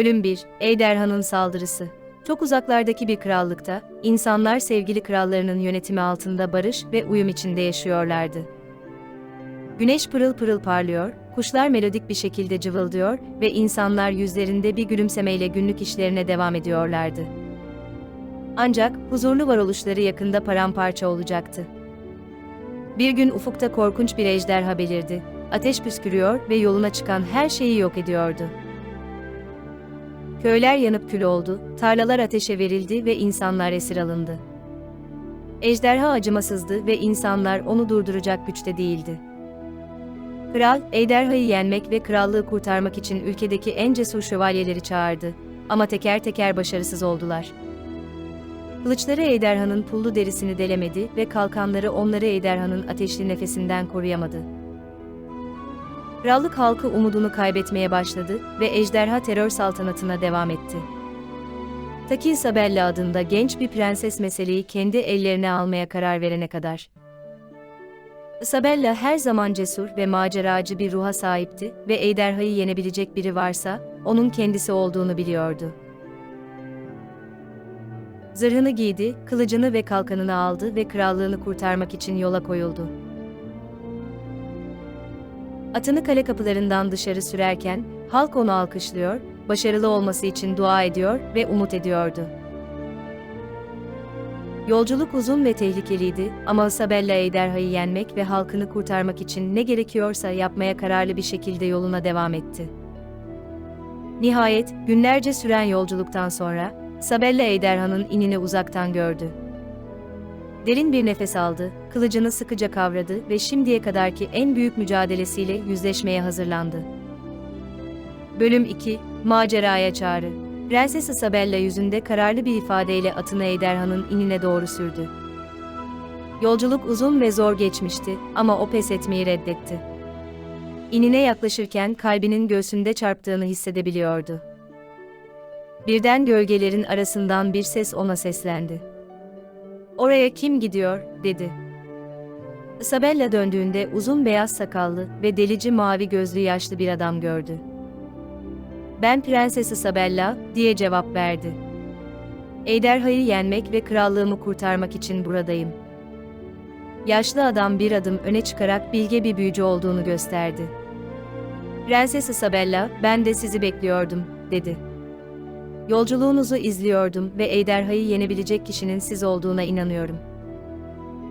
Bölüm 1 Ejderhanın saldırısı Çok uzaklardaki bir krallıkta, insanlar sevgili krallarının yönetimi altında barış ve uyum içinde yaşıyorlardı. Güneş pırıl pırıl parlıyor, kuşlar melodik bir şekilde cıvıldıyor ve insanlar yüzlerinde bir gülümsemeyle günlük işlerine devam ediyorlardı. Ancak huzurlu varoluşları yakında paramparça olacaktı. Bir gün ufukta korkunç bir ejderha belirdi. Ateş püskürüyor ve yoluna çıkan her şeyi yok ediyordu. Köyler yanıp kül oldu, tarlalar ateşe verildi ve insanlar esir alındı. Ejderha acımasızdı ve insanlar onu durduracak güçte değildi. Kral, ejderhayı yenmek ve krallığı kurtarmak için ülkedeki en cesur şövalyeleri çağırdı. Ama teker teker başarısız oldular. Kılıçları ejderhanın pullu derisini delemedi ve kalkanları onları ejderhanın ateşli nefesinden koruyamadı. Krallık halkı umudunu kaybetmeye başladı ve ejderha terör saltanatına devam etti. Taki Isabella adında genç bir prenses meseleyi kendi ellerine almaya karar verene kadar. Isabella her zaman cesur ve maceracı bir ruha sahipti ve ejderhayı yenebilecek biri varsa, onun kendisi olduğunu biliyordu. Zırhını giydi, kılıcını ve kalkanını aldı ve krallığını kurtarmak için yola koyuldu. Atını kale kapılarından dışarı sürerken, halk onu alkışlıyor, başarılı olması için dua ediyor ve umut ediyordu. Yolculuk uzun ve tehlikeliydi ama Isabella ejderhayı yenmek ve halkını kurtarmak için ne gerekiyorsa yapmaya kararlı bir şekilde yoluna devam etti. Nihayet, günlerce süren yolculuktan sonra, Isabella ejderhanın inini uzaktan gördü. Derin bir nefes aldı, kılıcını sıkıca kavradı ve şimdiye kadarki en büyük mücadelesiyle yüzleşmeye hazırlandı. Bölüm 2 Maceraya Çağrı Prenses Isabella yüzünde kararlı bir ifadeyle atını ejderhanın inine doğru sürdü. Yolculuk uzun ve zor geçmişti ama o pes etmeyi reddetti. İnine yaklaşırken kalbinin göğsünde çarptığını hissedebiliyordu. Birden gölgelerin arasından bir ses ona seslendi. Oraya kim gidiyor, dedi. Isabella döndüğünde uzun beyaz sakallı ve delici mavi gözlü yaşlı bir adam gördü. Ben Prenses Isabella, diye cevap verdi. Ejderhayı yenmek ve krallığımı kurtarmak için buradayım. Yaşlı adam bir adım öne çıkarak bilge bir büyücü olduğunu gösterdi. Prenses Isabella, ben de sizi bekliyordum, dedi. Yolculuğunuzu izliyordum ve ejderhayı yenebilecek kişinin siz olduğuna inanıyorum.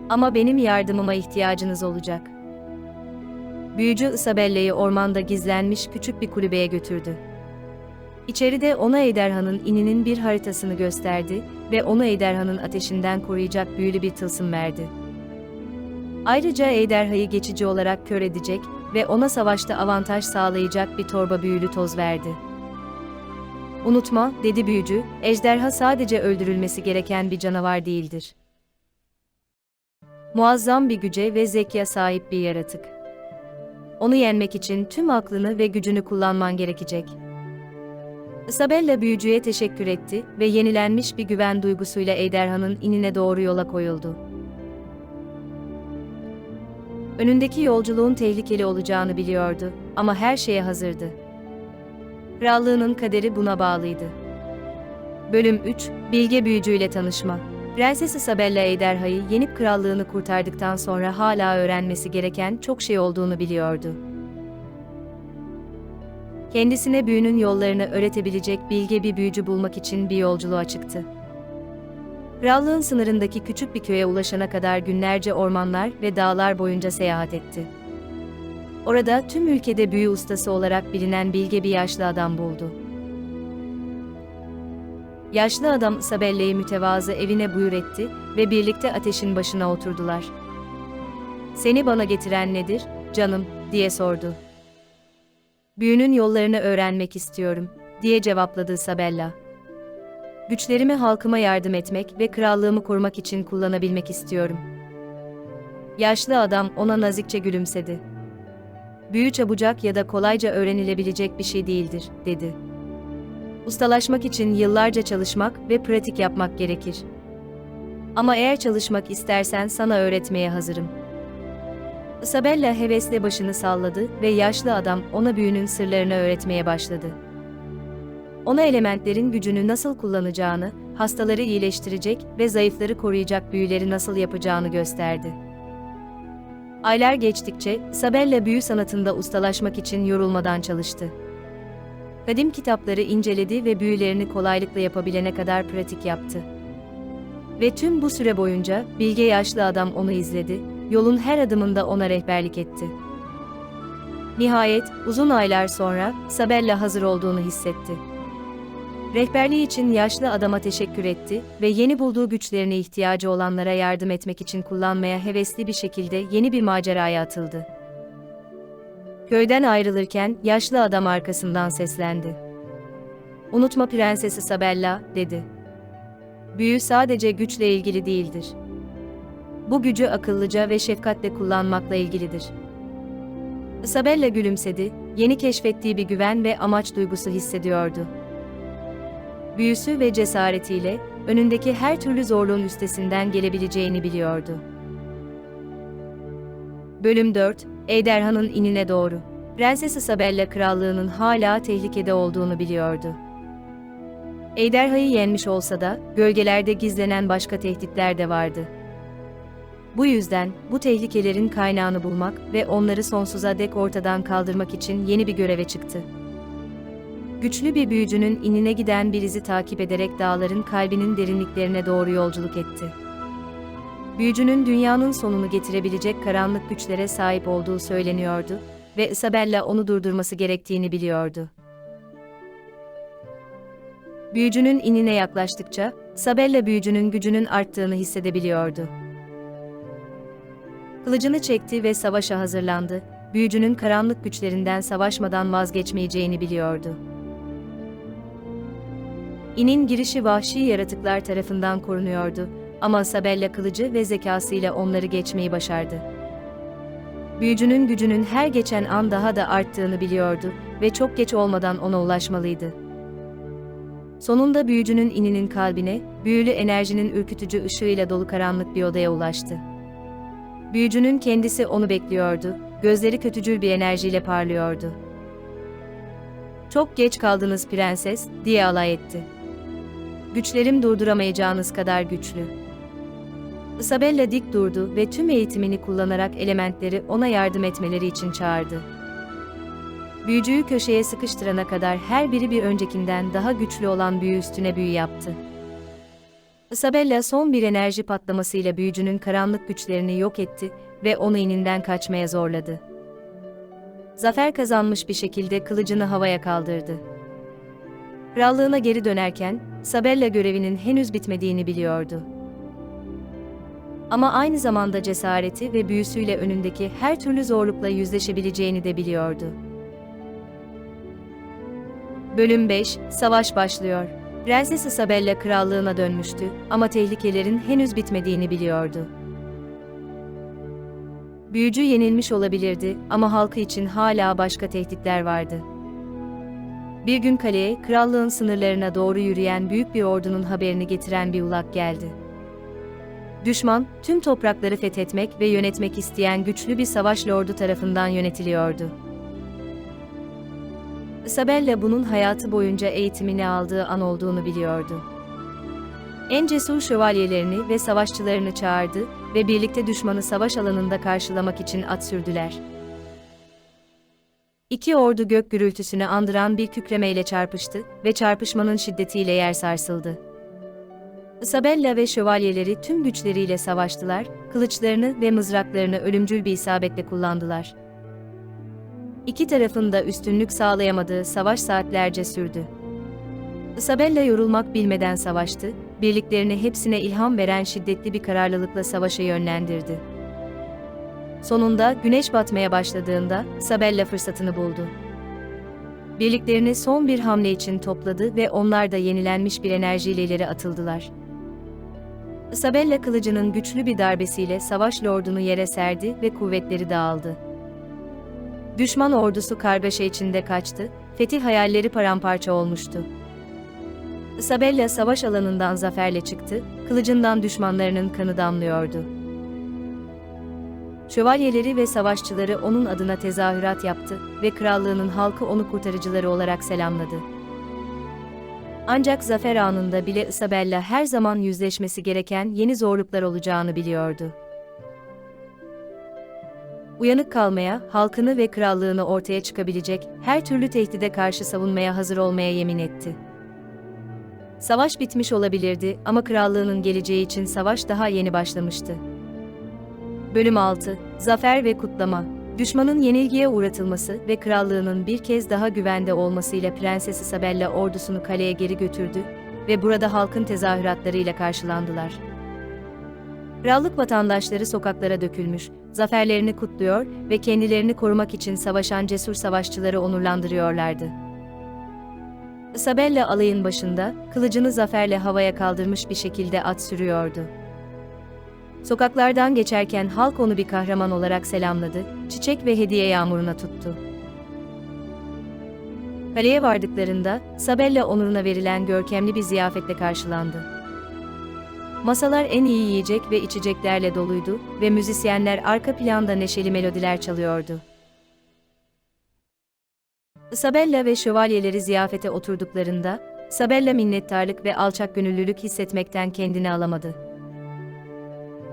Ama benim yardımıma ihtiyacınız olacak. Büyücü Isabella'yı ormanda gizlenmiş küçük bir kulübeye götürdü. İçeride ona ejderhanın ininin bir haritasını gösterdi ve onu ejderhanın ateşinden koruyacak büyülü bir tılsım verdi. Ayrıca ejderhayı geçici olarak kör edecek ve ona savaşta avantaj sağlayacak bir torba büyülü toz verdi. Unutma, dedi büyücü, ejderha sadece öldürülmesi gereken bir canavar değildir. Muazzam bir güce ve zekaya sahip bir yaratık. Onu yenmek için tüm aklını ve gücünü kullanman gerekecek. Isabella büyücüye teşekkür etti ve yenilenmiş bir güven duygusuyla ejderhanın inine doğru yola koyuldu. Önündeki yolculuğun tehlikeli olacağını biliyordu ama her şeye hazırdı. Krallığının kaderi buna bağlıydı. Bölüm 3 Bilge Büyücüyle Tanışma Prenses Isabella ejderhayı yenip krallığını kurtardıktan sonra hala öğrenmesi gereken çok şey olduğunu biliyordu. Kendisine büyünün yollarını öğretebilecek bilge bir büyücü bulmak için bir yolculuğa çıktı. Krallığın sınırındaki küçük bir köye ulaşana kadar günlerce ormanlar ve dağlar boyunca seyahat etti. Orada tüm ülkede büyü ustası olarak bilinen bilge bir yaşlı adam buldu. Yaşlı adam Isabella'yı mütevazı evine buyur etti ve birlikte ateşin başına oturdular. Seni bana getiren nedir, canım, diye sordu. Büyünün yollarını öğrenmek istiyorum, diye cevapladı Isabella. Güçlerimi halkıma yardım etmek ve krallığımı korumak için kullanabilmek istiyorum. Yaşlı adam ona nazikçe gülümsedi. Büyü çabucak ya da kolayca öğrenilebilecek bir şey değildir, dedi. Ustalaşmak için yıllarca çalışmak ve pratik yapmak gerekir. Ama eğer çalışmak istersen sana öğretmeye hazırım. Isabella hevesle başını salladı ve yaşlı adam ona büyünün sırlarını öğretmeye başladı. ona elementlerin gücünü nasıl kullanacağını, hastaları iyileştirecek ve zayıfları koruyacak büyüleri nasıl yapacağını gösterdi. Aylar geçtikçe Sabella büyü sanatında ustalaşmak için yorulmadan çalıştı. Kadim kitapları inceledi ve büyülerini kolaylıkla yapabilene kadar pratik yaptı. Ve tüm bu süre boyunca bilge yaşlı adam onu izledi, yolun her adımında ona rehberlik etti. Nihayet, uzun aylar sonra, Sabella hazır olduğunu hissetti. Rehberliği için yaşlı adama teşekkür etti ve yeni bulduğu güçlerine ihtiyacı olanlara yardım etmek için kullanmaya hevesli bir şekilde yeni bir maceraya atıldı. Köyden ayrılırken yaşlı adam arkasından seslendi. Unutma Prensesi Sabella, dedi. Büyü sadece güçle ilgili değildir. Bu gücü akıllıca ve şefkatle kullanmakla ilgilidir. Isabella gülümsedi, yeni keşfettiği bir güven ve amaç duygusu hissediyordu. Büyüsü ve cesaretiyle, önündeki her türlü zorluğun üstesinden gelebileceğini biliyordu. Bölüm 4, Ejderhanın inine doğru. Prenses Isabella krallığının hala tehlikede olduğunu biliyordu. Ejderhayı yenmiş olsa da, gölgelerde gizlenen başka tehditler de vardı. Bu yüzden, bu tehlikelerin kaynağını bulmak ve onları sonsuza dek ortadan kaldırmak için yeni bir göreve çıktı. Güçlü bir büyücünün inine giden bir izi takip ederek dağların kalbinin derinliklerine doğru yolculuk etti. Büyücünün dünyanın sonunu getirebilecek karanlık güçlere sahip olduğu söyleniyordu ve Isabella onu durdurması gerektiğini biliyordu. Büyücünün inine yaklaştıkça, Sabella büyücünün gücünün arttığını hissedebiliyordu. Kılıcını çekti ve savaşa hazırlandı. Büyücünün karanlık güçlerinden savaşmadan vazgeçmeyeceğini biliyordu. İnin girişi vahşi yaratıklar tarafından korunuyordu ama Sabella kılıcı ve zekasıyla onları geçmeyi başardı. Büyücünün gücünün her geçen an daha da arttığını biliyordu ve çok geç olmadan ona ulaşmalıydı. Sonunda büyücünün ininin kalbine, büyülü enerjinin ürkütücü ışığıyla dolu karanlık bir odaya ulaştı. Büyücünün kendisi onu bekliyordu, gözleri kötücül bir enerjiyle parlıyordu. Çok geç kaldınız prenses, diye alay etti. Güçlerim durduramayacağınız kadar güçlü. Isabella dik durdu ve tüm eğitimini kullanarak elementleri ona yardım etmeleri için çağırdı. Büyücüyü köşeye sıkıştırana kadar her biri bir öncekinden daha güçlü olan büyü üstüne büyü yaptı. Isabella son bir enerji patlamasıyla büyücünün karanlık güçlerini yok etti ve onu ininden kaçmaya zorladı. Zafer kazanmış bir şekilde kılıcını havaya kaldırdı. Krallığına geri dönerken, Sabella görevinin henüz bitmediğini biliyordu. Ama aynı zamanda cesareti ve büyüsüyle önündeki her türlü zorlukla yüzleşebileceğini de biliyordu. Bölüm 5, Savaş başlıyor. Prenses Isabella krallığına dönmüştü ama tehlikelerin henüz bitmediğini biliyordu. Büyücü yenilmiş olabilirdi ama halkı için hala başka tehditler vardı. Bir gün kaleye, krallığın sınırlarına doğru yürüyen büyük bir ordunun haberini getiren bir ulak geldi. Düşman, tüm toprakları fethetmek ve yönetmek isteyen güçlü bir savaş lordu tarafından yönetiliyordu. Isabella bunun hayatı boyunca eğitimini aldığı an olduğunu biliyordu. En cesur şövalyelerini ve savaşçılarını çağırdı ve birlikte düşmanı savaş alanında karşılamak için at sürdüler. İki ordu gök gürültüsünü andıran bir kükremeyle çarpıştı ve çarpışmanın şiddetiyle yer sarsıldı. Isabella ve şövalyeleri tüm güçleriyle savaştılar, kılıçlarını ve mızraklarını ölümcül bir isabetle kullandılar. İki tarafın da üstünlük sağlayamadığı savaş saatlerce sürdü. Isabella yorulmak bilmeden savaştı, birliklerini hepsine ilham veren şiddetli bir kararlılıkla savaşa yönlendirdi. Sonunda güneş batmaya başladığında Sabella fırsatını buldu. Birliklerini son bir hamle için topladı ve onlar da yenilenmiş bir enerjiyle ileri atıldılar. Isabella kılıcının güçlü bir darbesiyle savaş lordunu yere serdi ve kuvvetleri dağıldı. Düşman ordusu kargaşa içinde kaçtı, fetih hayalleri paramparça olmuştu. Isabella savaş alanından zaferle çıktı, kılıcından düşmanlarının kanı damlıyordu. Şövalyeleri ve savaşçıları onun adına tezahürat yaptı ve krallığının halkı onu kurtarıcıları olarak selamladı. Ancak zafer anında bile Isabella her zaman yüzleşmesi gereken yeni zorluklar olacağını biliyordu. Uyanık kalmaya, halkını ve krallığını ortaya çıkabilecek her türlü tehdide karşı savunmaya hazır olmaya yemin etti. Savaş bitmiş olabilirdi ama krallığının geleceği için savaş daha yeni başlamıştı. Bölüm 6 Zafer ve Kutlama Düşmanın yenilgiye uğratılması ve krallığının bir kez daha güvende olmasıyla Prenses Isabella ordusunu kaleye geri götürdü ve burada halkın tezahüratlarıyla karşılandılar. Krallık vatandaşları sokaklara dökülmüş, zaferlerini kutluyor ve kendilerini korumak için savaşan cesur savaşçıları onurlandırıyorlardı. Isabella alayın başında, kılıcını zaferle havaya kaldırmış bir şekilde at sürüyordu. Sokaklardan geçerken halk onu bir kahraman olarak selamladı, çiçek ve hediye yağmuruna tuttu. Kaleye vardıklarında, Sabella onuruna verilen görkemli bir ziyafetle karşılandı. Masalar en iyi yiyecek ve içeceklerle doluydu ve müzisyenler arka planda neşeli melodiler çalıyordu. Isabella ve şövalyeleri ziyafete oturduklarında, Sabella minnettarlık ve alçak gönüllülük hissetmekten kendini alamadı.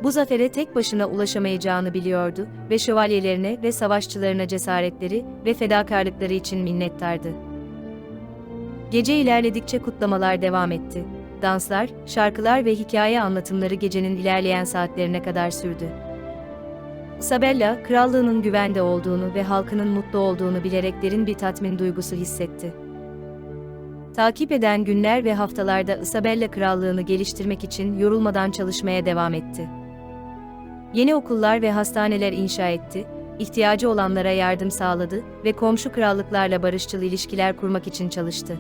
Bu zafere tek başına ulaşamayacağını biliyordu ve şövalyelerine ve savaşçılarına cesaretleri ve fedakarlıkları için minnettardı. Gece ilerledikçe kutlamalar devam etti. Danslar, şarkılar ve hikaye anlatımları gecenin ilerleyen saatlerine kadar sürdü. Isabella, krallığının güvende olduğunu ve halkının mutlu olduğunu bilerek derin bir tatmin duygusu hissetti. Takip eden günler ve haftalarda Isabella krallığını geliştirmek için yorulmadan çalışmaya devam etti. Yeni okullar ve hastaneler inşa etti, ihtiyacı olanlara yardım sağladı ve komşu krallıklarla barışçıl ilişkiler kurmak için çalıştı.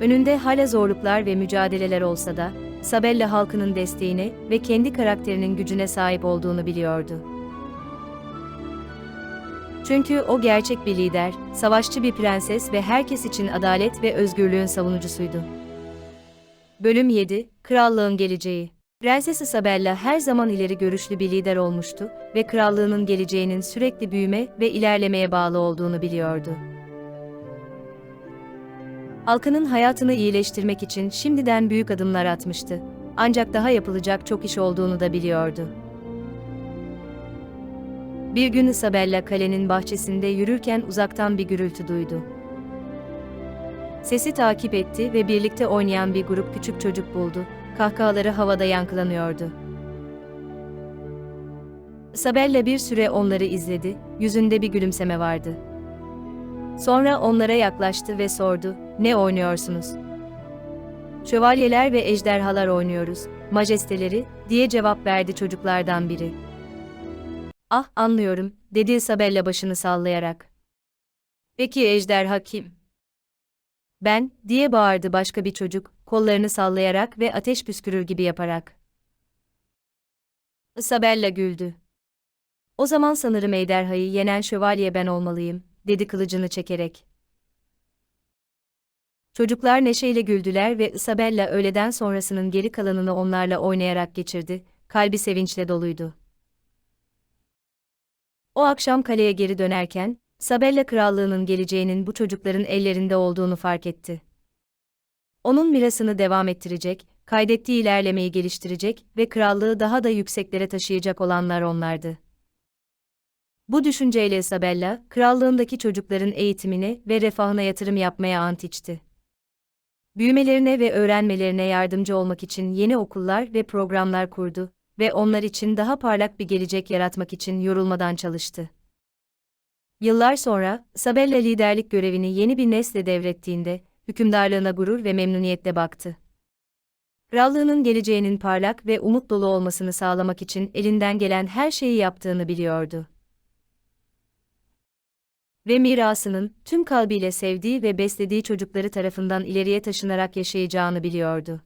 Önünde hala zorluklar ve mücadeleler olsa da, Sabella halkının desteğine ve kendi karakterinin gücüne sahip olduğunu biliyordu. Çünkü o gerçek bir lider, savaşçı bir prenses ve herkes için adalet ve özgürlüğün savunucusuydu. Bölüm 7 Krallığın Geleceği Prenses Isabella her zaman ileri görüşlü bir lider olmuştu ve krallığının geleceğinin sürekli büyüme ve ilerlemeye bağlı olduğunu biliyordu. Halkının hayatını iyileştirmek için şimdiden büyük adımlar atmıştı. Ancak daha yapılacak çok iş olduğunu da biliyordu. Bir gün Isabella kalenin bahçesinde yürürken uzaktan bir gürültü duydu. Sesi takip etti ve birlikte oynayan bir grup küçük çocuk buldu. Kahkahaları havada yankılanıyordu. Isabella bir süre onları izledi, yüzünde bir gülümseme vardı. Sonra onlara yaklaştı ve sordu, ne oynuyorsunuz? Şövalyeler ve ejderhalar oynuyoruz, majesteleri, diye cevap verdi çocuklardan biri. Ah, anlıyorum, dedi Isabella başını sallayarak. Peki ejderha kim? Ben, diye bağırdı başka bir çocuk, kollarını sallayarak ve ateş püskürür gibi yaparak. Isabella güldü. O zaman sanırım ejderhayı yenen şövalye ben olmalıyım, dedi kılıcını çekerek. Çocuklar neşeyle güldüler ve Isabella öğleden sonrasının geri kalanını onlarla oynayarak geçirdi, kalbi sevinçle doluydu. O akşam kaleye geri dönerken, Sabella krallığının geleceğinin bu çocukların ellerinde olduğunu fark etti. Onun mirasını devam ettirecek, kaydettiği ilerlemeyi geliştirecek ve krallığı daha da yükseklere taşıyacak olanlar onlardı. Bu düşünceyle Isabella, krallığındaki çocukların eğitimine ve refahına yatırım yapmaya ant içti. Büyümelerine ve öğrenmelerine yardımcı olmak için yeni okullar ve programlar kurdu ve onlar için daha parlak bir gelecek yaratmak için yorulmadan çalıştı. Yıllar sonra, Isabella liderlik görevini yeni bir nesle devrettiğinde, hükümdarlığına gurur ve memnuniyetle baktı. Krallığının geleceğinin parlak ve umut dolu olmasını sağlamak için elinden gelen her şeyi yaptığını biliyordu. Ve mirasının tüm kalbiyle sevdiği ve beslediği çocukları tarafından ileriye taşınarak yaşayacağını biliyordu.